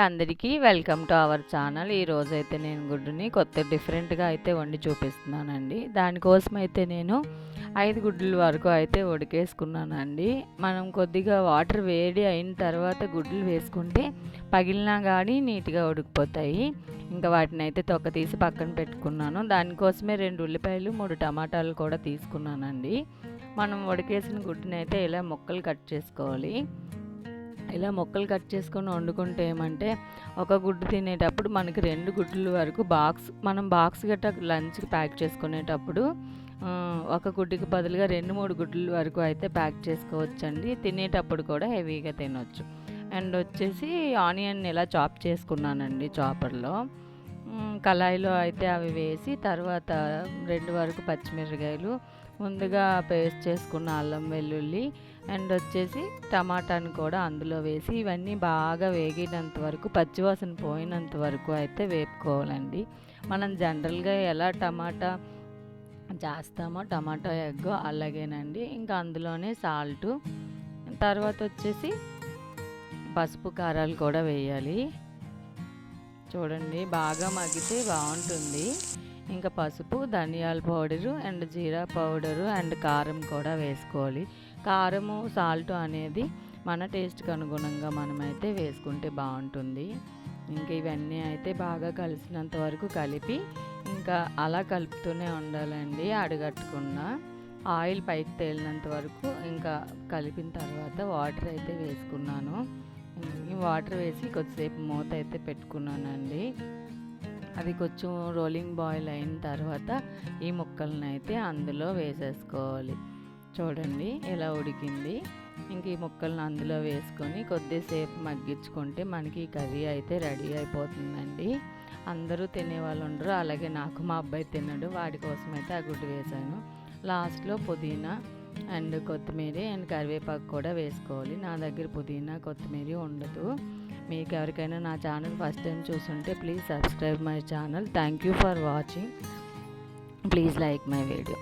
అందరికీ welcome to our channel. ఈరోజు అయితే నేను గుడ్డుని కొత్త డిఫరెంట్గా అయితే వండి చూపిస్తున్నానండి. దానికోసం అయితే నేను ఐదు గుడ్ల వరకు అయితే ఉడికేసుకున్నానండి. మనం కొద్దిగా వాటర్ వేడి అయిన తర్వాత గుడ్లు వేసుకుంటే పగిలినా కానీ నీట్గా ఉడికిపోతాయి. ఇంకా వాటిని అయితే తొక్క తీసి పక్కన పెట్టుకున్నాను. దానికోసమే రెండు ఉల్లిపాయలు మూడు టమాటాలు కూడా తీసుకున్నానండి. మనం ఉడికేసిన గుడ్డుని అయితే ఇలా ముక్కలు కట్ చేసుకోవాలి. ఇలా ముక్కలు కట్ చేసుకొని వండుకుంటే ఏమంటే ఒక గుడ్డు తినేటప్పుడు మనకి రెండు గుడ్ల వరకు బాక్స్ మనం బాక్స్ గట్ట లంచ్కి ప్యాక్ చేసుకునేటప్పుడు ఒక గుడ్డుకి బదులుగా రెండు మూడు గుడ్ల వరకు అయితే ప్యాక్ చేసుకోవచ్చండి. తినేటప్పుడు కూడా హెవీగా తినొచ్చు. అండ్ వచ్చేసి ఆనియన్ ఇలా చాప్ చేసుకున్నానండి చాపర్లో. కళాయిలో అయితే అవి వేసి తర్వాత రెండు వరకు పచ్చిమిరకాయలు ముందుగా పేస్ట్ చేసుకున్న అల్లం వెల్లుల్లి అండ్ వచ్చేసి టమాటాని కూడా అందులో వేసి ఇవన్నీ బాగా వేగినంత వరకు పచ్చివాసన పోయినంత వరకు అయితే వేపుకోవాలండి. మనం జనరల్గా ఎలా టమాటా చేస్తామో టమాటా ఎగ్ అలాగేనండి. ఇంకా అందులోనే సాల్టు తర్వాత వచ్చేసి పసుపు కారాలు కూడా వేయాలి. చూడండి బాగా మగ్గితే బాగుంటుంది. ఇంకా పసుపు ధనియాల powder and jeera powder and కారం కూడా వేసుకోవాలి. కారము సాల్ట్ అనేది మన టేస్ట్కి అనుగుణంగా మనమైతే వేసుకుంటే బాగుంటుంది. ఇంకా ఇవన్నీ అయితే బాగా కలిసినంత వరకు కలిపి ఇంకా అలా కలుపుతూనే ఉండాలండి అడగట్టుకున్న. ఆయిల్ పైకి తేలినంత వరకు ఇంకా కలిపిన తర్వాత వాటర్ అయితే వేసుకున్నాను. వాటర్ వేసి కొద్దిసేపు మూత అయితే పెట్టుకున్నానండి. అది కొంచెం రోలింగ్ బాయిల్ అయిన తర్వాత ఈ ముక్కలను అయితే అందులో వేసేసుకోవాలి. చూడండి ఎలా ఉడికింది. ఇంక ఈ ముక్కలను అందులో వేసుకొని కొద్దిసేపు మగ్గించుకుంటే మనకి ఈ కర్రీ అయితే రెడీ అయిపోతుందండి. అందరూ తినేవాళ్ళు ఉండరు. అలాగే నాకు మా అబ్బాయి తినడు. వాడి కోసం అయితే ఆ గుడ్డు వేశాను. లాస్ట్లో పుదీనా అండ్ కొత్తిమీర అండ్ కరివేపాకు కూడా వేసుకోవాలి. నా దగ్గర పుదీనా కొత్తిమీర ఉండదు. మీకు ఎవరికైనా నా ఛానల్ ఫస్ట్ టైం చూస్తుంటే please subscribe my channel. Thank you for watching please like my video